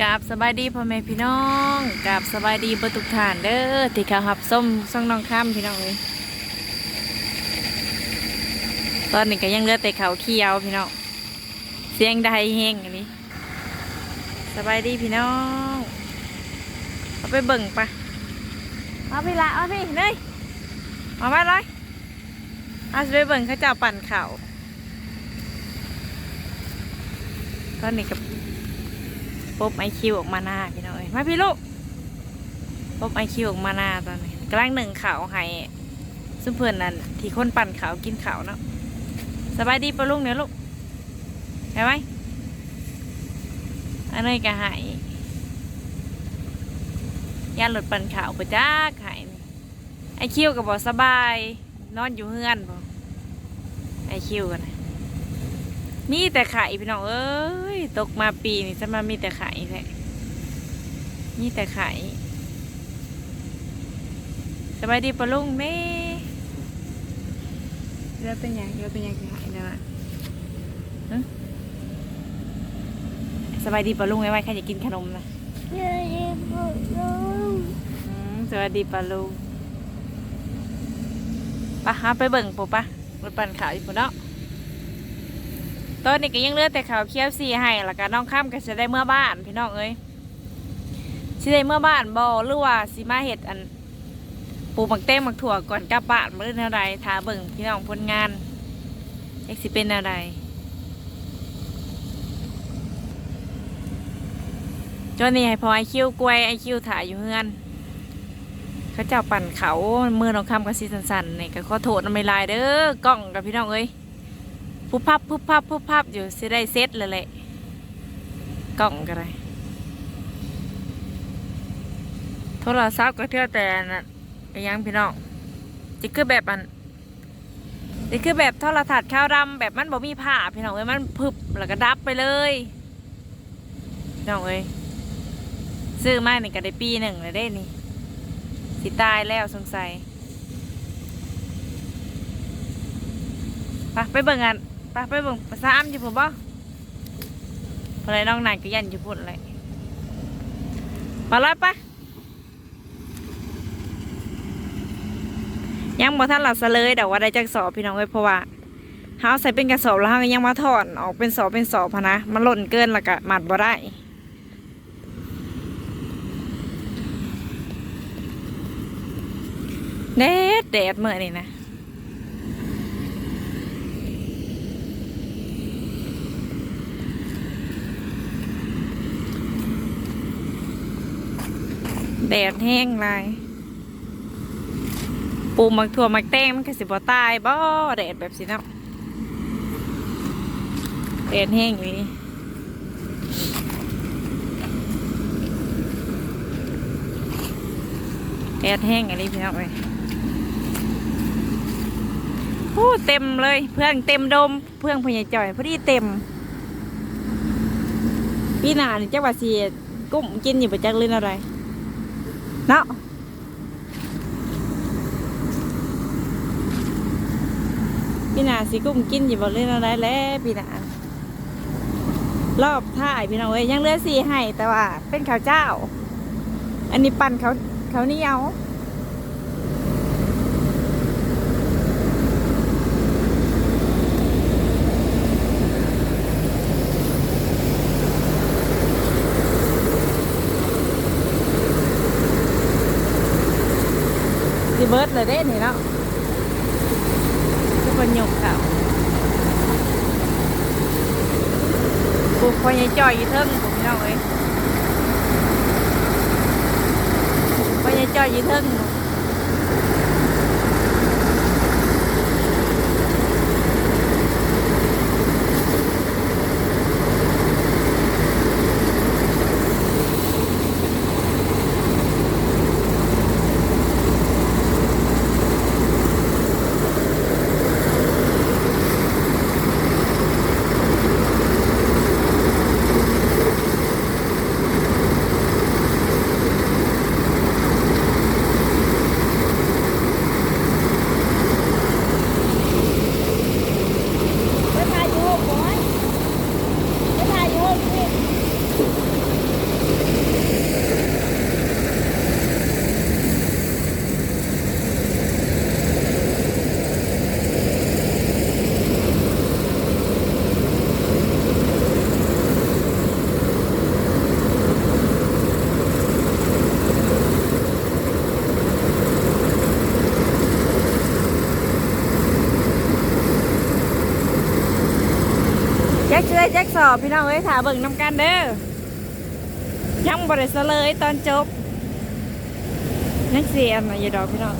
กราบสบายดีพ่อแม่พี่น้องกราบสบายดีเบรทุกท่านเด้อที่เขาหับส้มซ่องน้องข้ามพี่น้องเลยตอนนี้ก็ยังเหลือแต่เขาเขียวพี่น้องเสียงใดแห้งอันนี้สบายดีพี่น้องเอาไปเบิ่งปะเอาพี่ละเอาพี่เนยเอามาเลยเอาสิไปเบิ่งเขาเจ้าปั่นเขาวตอนนี้กับ ปุ๊บไอคิวออกมาหน้าพี่น้องเอ้ยมาพี่ลูกปุ๊บไอคิวออกมาหน้าตอนนี้กลังหนึ่งข่าวให้ซึ่งเพื่อนนั่นที่คนปั่นขาวกินขาวเนาะสบายดีปะลุงเนี่ยลูกเห็นไหมอันนี้ก็หายยานหลดปั่นขาวปะจ้าหายไอคิวก็บอกสบาย นอนอยู่เฮือนบอไอคิวกันนะ มีแต่ไข่พี่น้องเอ้ยตกมาปีนี้จะมามีแต่ไข่แท้มีแต่ไข่สบายดีปะลุงแม่เรือเป็นยังเรือเป็นยังไข่นะวะฮะสบายดีปะลุงไว้ไว้ใครจะกินขนมนะอืมสวัสดีปะลุงปะฮะไปเบิ่งปุ๊บปะรถปั่นขาวอยู่ปุ่นเนาะ ตอนนี้ก็ยังเลือดแต่ขาวเคี้ยวซีให้แล้วก็น้องข้ามก็จะได้เมื่อบ้านพี่น้องเอ้ยสิได้เมื่อบ้านบอหรือว่าสิมาเห็ดอันปูหมักเต้งหมักถั่วก่อนกลับบ้านมื่อเท่าไรทาเบิ่งพี่น้องผลงานเอ็กสิเป็นอะไรจนนี่ให้พอไอคิวกล้วยไอคิวถ่ายอยู่เฮือน เขาเจ้าปั่นเขามือน้องคำกับซีสันๆนี่ก็ขอโทษน้ำไม่ลายเด้อกล้องกับพี่น้องเอ้ย พุบพับพุบพับพุบพับอยู่สิได้เซ็ตเลยแหละกล่องก็ได้โทรศัพท์ก็เท่าแต่นั่นยังพี่น้องจะคือแบบอันจะคือแบบโทรทัศน์ข้าวดำแบบมันบ่มีผ้าพี่น้องเอ้ยมันพึบแล้วก็ดับไปเลยพี่น้องเอ้ยซื้อมานี่ก็ได้ปีหนึ่งเลยได้นี่สิตายแล้วสงสัยไปไปเบิ่งกัน ไปไปเบิ่งภาษาอ้ำอยู่ผมบ่พอไรน้องนายก็ยันอยู่พุ่นเลยมาเลยปะยังบ่ทันหลับซะเลยแต่ว่าได้จักสอบพี่น้องเอ้ยเพราะว่าเฮาใส่เป็นกระสอบแล้วเฮาก็ยังมาถอนออกเป็นสอบเป็นสอบหั้นนะมันหล่นเกินแล้วก็มัดบ่ได้แดดแดดเมื่อนี่นะ แดดแห้งหลายปูมักถั่วมักแตงมันก็สิบ่ตายบ่แดดแบบสิเนาะแดดแห้งอยู่นี่แดดแห้งอันนี้พี่น้องเลยโอ้เต็มเลย เพื่อนเต็มดม เพื่อนพญาจ่อยพอดีเต็มพี่นานี่จักว่าสิกุ้มกินอยู่ประจักเล่นอะไร เนาะพี่นาสิกุ้มกินอยู่บนเล่นอะไรแล้วพี่นารอบท่ายพี่น้องเอ้ยยังเหลือสีให้แต่ว่าเป็นข้าวเจ้า อันนี้ปั่นเขาเขาเนี่เอา ดเลยเด้นี่เนาะทุกคนหยกเขาปลูกพอยายจ่อยอีเทิงผมเนาะเอ้ยคอยายจ่อยเทิง อยู่เทิงสอบพี่น้องเอ้ยถาเบิ่งน้ำกันเด้อยังบริสเลยตอนจบยังเสียมาอยู่ดอกพี่น้อง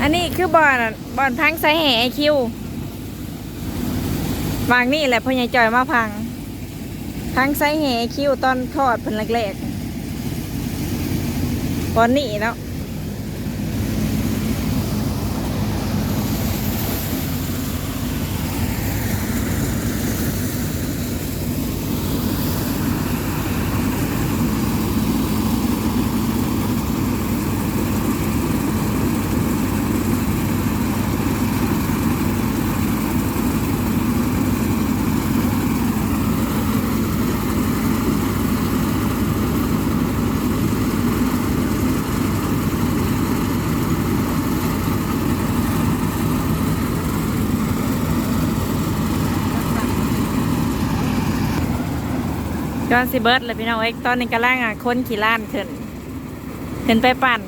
อันนี้คือบอลบอลพังสายแห่ไอคิววางนี่แหละพ่อใหญ่จอยมาพังพังสายแห่ไอคิวตอนทอดเพิ่นแรกๆบอลนี่เนาะ จอนสิเบิร์ดเลยพี่น้องเอ็กตอนนี้กำลังอะคนขี่ล้านขึ้นขึ้นไปปั่น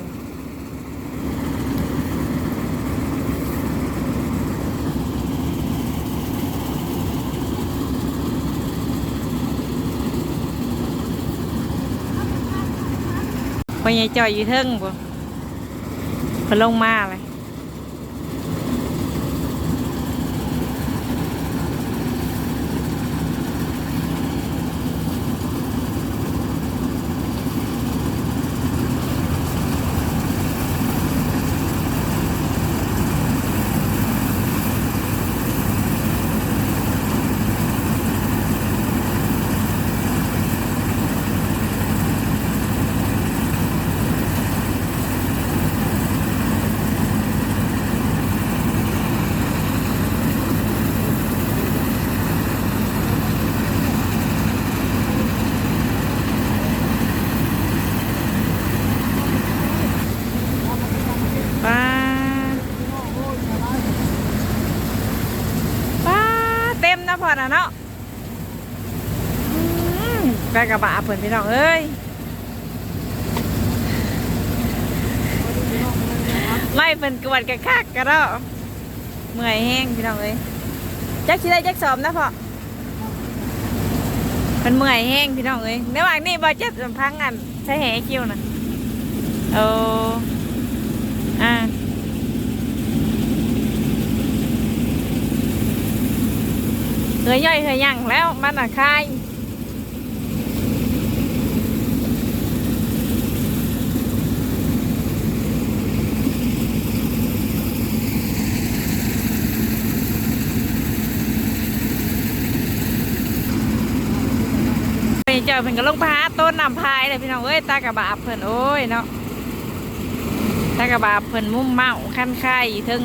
พอใหญ่จอยอยู่เทิงบ่เพนลงมาเลยป้าป้าเต็มนะพอนะเนาะอืม ไปกระบะเพื่อนพี่น้องเอ้ยไล่เพิ่นกวดกระคักกระเนาะเมื่อยแห้งพี่น้องเอ้ยจักชิได้จักสอบนะพ่อมันเมื่อยแห้งพี่น้องเอ้ยในระหว่างนี้บอเจ็บสัมพังกันใช้แหคิวนะโอ้อ่าเคยย่อยเคยยังแล้วมันอะคาย เจอเพิ่นก็ลงพาต้นนำพายเลยพี่น้องเอ้ยตากระบาเพิ่นโอ้ยเนาะตากระบาเพิ่นมุ่มเมาขั้นค่ายถึง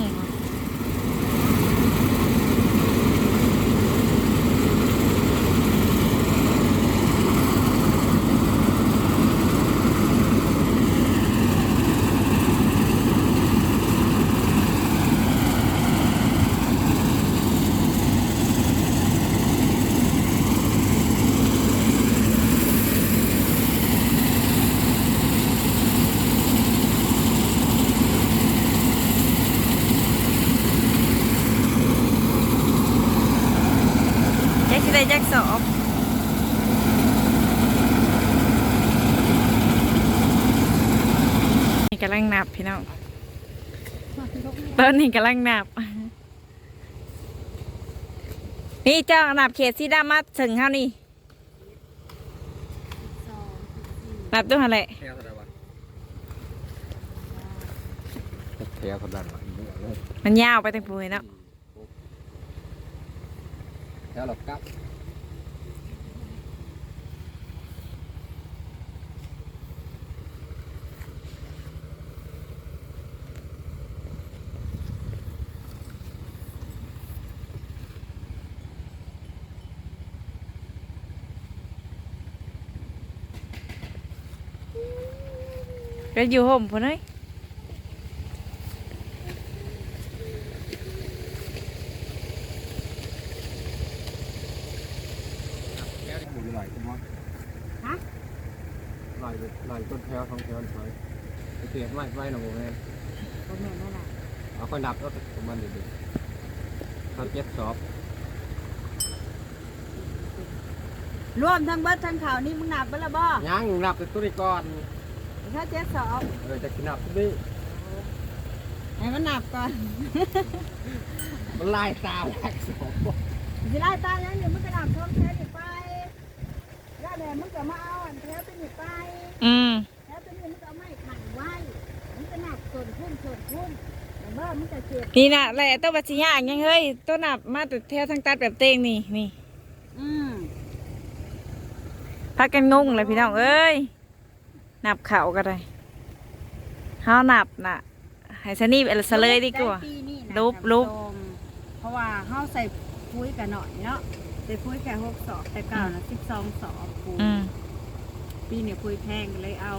แจ็คสิได้แจ็คสอบนี่ กำลังนับพี่น้อง ตอนนี้กำลังนับ นี่เจ้านับเขตสีดำมาถึงเท่านี้นับตัวอะไรแถวเท่าไหร่วะแถวเท่าไหร่วะอีกเรื่องเลยมันยาวไปตั้งปุยเนาะแถวหลับกับ ก็อยู่ห่มพุ่นเอ้ยแถวหมู่ไหลคุณพ่อฮะไหลไหลต้นแถวท้องแถวถอยโอเคไม่ไม่หนูแม่บ่แม่นนั่นล่ะเอาค่อยนับแล้วประมาณเด็กๆเขาเจ็ดสอบ รวมทั้งเบิดทั้งข่าวนี่มึงหนับไปละบ่ยังนับแต่ตัวนี้ก่อน ถ้าเจ็ดสอบเออจะกินนับตัวนี้ให้มันหนับก่อนมันลายตาแหลกสองสิไล่ตายยังเดี๋ยวมึงก็หนับท้องแท้นี่ไปแล้วเดี๋ยวมึงก็มาเอาอันแท้ตัวนี้ไปอืมแท้ตัวนี้มึงก็เอาไม้ขันไว้มึงก็หนับส่วนพุ่มส่วนพุ่มแต่ว่ามึงจะเจ็บนี่น่ะแหละตัวบัชิยางยังเฮ้ยตัวหนับมาแต่แถวทางตัดแบบเต้งนี่นี่อืมพักกันงงเลยพี่น้องเอ้ย นับเข่าก็ได้เฮานับน่ะให้ซะนี่เอลซะเลยดีกว่า ได้ปีนี้นะรูปรูปท่านผู้ชมเพราะว่าเฮาใส่ปุ๋ยกันหน่อยเนาะใส่ปุ๋ยแค่หกสอบแต่เก่านะสิบสองสอบปุ๋ยอืมปีนี้ปุ๋ยแพงก็เลยเอา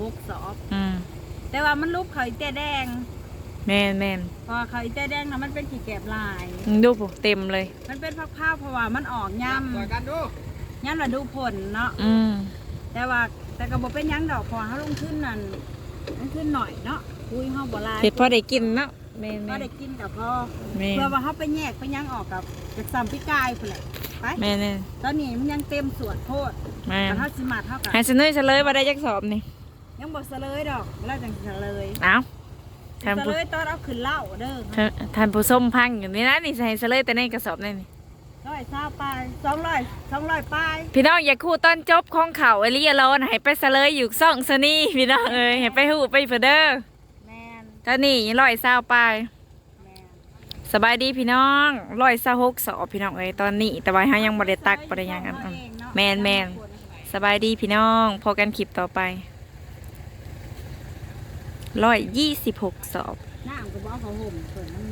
หกสอบ อืมแต่ว่ามันรูปเขาอีแต่แดง แม่นแม่นพอเขาอีแต่แดงนะมันเป็นขีแกบลายมึงดูปุ๊เต็มเลย มันเป็นพักๆเพราะว่ามันออกย่ต่อกันดูำย่ำระดูผลเนาะอืมแต่ว่า แต่ก็บ่เป็นหยังดอกพอเขาลงขึ้นนั่นลงขึ้นหน่อยเนาะคุยเฮาบ่หลายเผ็ดพอได้กินเนาะแม่นก็แม่นได้กินกับพ่อแม่นเพื่อว่าเขาไปแยกไปหยังออกกับจากซ้ำพี่กายพุ่นแหละไปแม่นแม่นตอนนี้มันยังเต็มสวนโพดแม่นแต่เฮาสิมาเท่ากับให้ซะนุ้ยซะเลยว่าได้จักสอบนี่ยังบ่เสลยดอกแล้วจังเสลยเอ้าเสท่านผู้ลยตอนเอาขึ้นเหล้าเด้อ ท่านท่านผู้ชมพังอยู่นี่นะนี่ให้ซะเลยแต่ในกระสอบนี่นี่ ร้อยเศร้าไปสองร้อยสองร้อยไปพี่น้องอย่าคู่ต้นจบของเขาเอลิยาโลนให้ไปซะเลยอยู่ซ่องซะนี่พี่น้องเอ้ยให้ไปหูไปเฟอเดอร์แมนตอนนี้ร้อยเศร้าไปแมนสบายดีพี่น้องร้อยเศร้าหกสอบพี่น้องเอ้ยตอนนี้แต่ว่าเฮายังบ่ได้ตักบ่ได้หยังกันอืมแมนแมนสบายดีพี่น้องพอกันคลิปต่อไปร้อยยี่สิบหกสอบน้ำก็บ่เอาเขาห่มเพิ่นมันฮ้อน